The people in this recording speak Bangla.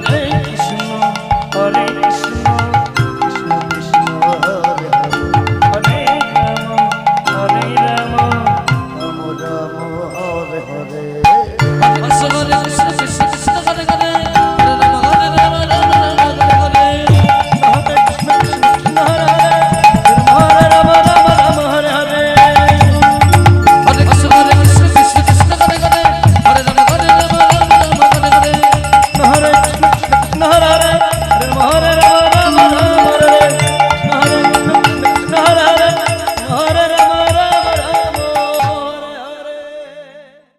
nothing